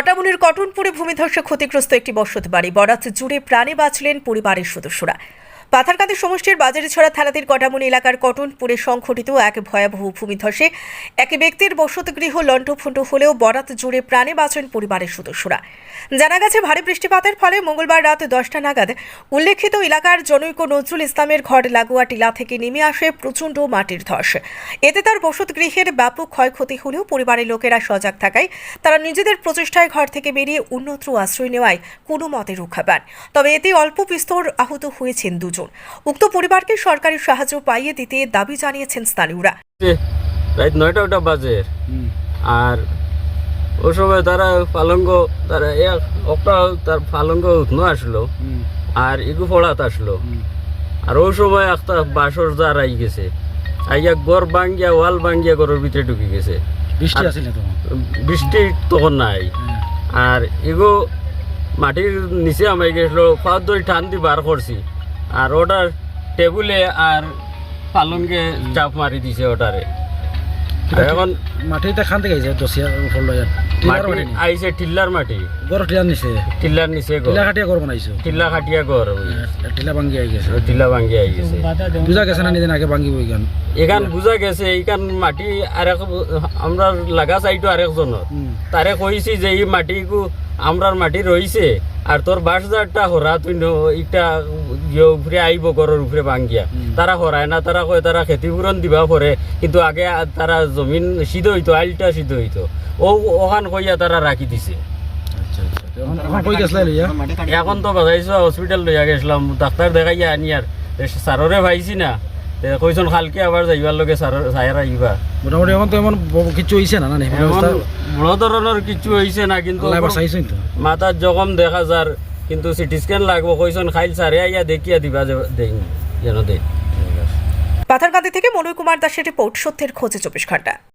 কটামুনির কটনপুরে ভূমিধসে ক্ষতিগ্রস্ত একটি বসত বাড়ি বরাত জুড়ে প্রাণে বাঁচলেন পরিবারের সদস্যরা। পাথারকান্দি সমষ্টির বাজারে বাজারিছড়া থানাতির কটামুনি এলাকার কটনপুরে সংঘটিত এক ভয়াবহ ভূমিধসে এক ব্যক্তির বসতগৃহ লণ্ঠফুণ্ড হলেও বরাত জুড়ে প্রাণে বাঁচেন পরিবারের সদস্যরা। জানা গেছে, ভারী বৃষ্টিপাতের ফলে মঙ্গলবার রাত দশটা নাগাদ উল্লেখিত এলাকার জনৈক নজরুল ইসলামের ঘর লাগোয়া টিলা থেকে নেমে আসে প্রচণ্ড মাটির ধস। এতে তার বসতগৃহের ব্যাপক ক্ষয়ক্ষতি হলেও পরিবারের লোকেরা সজাগ থাকায় তারা নিজেদের প্রচেষ্টায় ঘর থেকে বেরিয়ে অন্যত্র আশ্রয় নেওয়ায় কোনো মতে রক্ষা পান। তবে এতে অল্প বিস্তর আহত হয়েছেন দুজন। উক্ত পরিবারকে সরকারি সাহায্য পাইয়ে দিতে দাবি জানিয়েছেন স্থানীয়রা। রাত নয়টা ওটা বাজে। আর ওই সময় তারা পালঙ্গ তারা এক একটা তার পালঙ্গ উঠনো আসলো। আর ইগু ফড়াত আসলো। আর ওই সময় একটা বাসর জার আই গেছে। আইয়া গড় ভাঙ্গিয়া ওয়াল ভাঙ্গিয়া ঘরের ভিতরে ঢুকে গেছে। বৃষ্টি তখন বৃষ্টি তখন নাই। আর এগো মাটির নিচে আমায় গেছিল পাঁচ দই টান দি বার করছি। আর ওটার টেবুলে আর পালঙ্গে চাপ মারি দিছে ওটারে। এখন মাটিটা খান থেকে আইছে দশিয়া ফল লয় মাটি আইছে টিল্লার মাটি। গড় টিলার নিছে? টিল্লার নিচে গো টিলা কাটিয়া ঘর বানাইছো? টিল্লা খাটিয়া ঘর টিলা ভাঙ্গি আই গেছে। টিল্লা ভাঙ্গি আই গেছে। বুঝা গেছে না নিদিন আগে ভাঙ্গিব এখান এখান বুঝা গেছে এইখান মাটি আরেক আমরা লাগা চাইটো আরেকজনের তারে কইছি যে এই মাটিকু আমরার মাটি রইছে। আর তোর বাস হাজারটা হরা তুই ইটা ইয়ে উপরে আইব ঘরের উপরে ভাঙ্গিয়া। তারা হরায় না তারা কয় তারা ক্ষতিপূরণ দিবা পরে কিন্তু আগে তারা জমিন সিদ্ধ হইতো আইলটা সিদ্ধ হইতো। ও ওখান কইয়া তারা রাখি দিছে। আচ্ছা আচ্ছা। এখন তো বাজাইছো হসপিটাল লইয়া গেছিলাম ডাক্তার দেখাইয়া আনি আর সাররে ভাইছি না। কইছন খালকে আবার যাইবার লগে সায়ের আইবা মোটামুটি এখন তো এমন কিছু হইছে না না বড় ধরনের কিছু হইছে না কিন্তু মাথার জখম দেখা যার কিন্তু সিটি স্ক্যান লাগবো। কইছন খাইল সারে আইয়া দেখিয়া দিবা যে দেই যেন দেই। পাথারকান্দি থেকে মনোয় কুমার দাসের রিপোর্ট সত্যের খোঁজে চব্বিশ ঘণ্টা।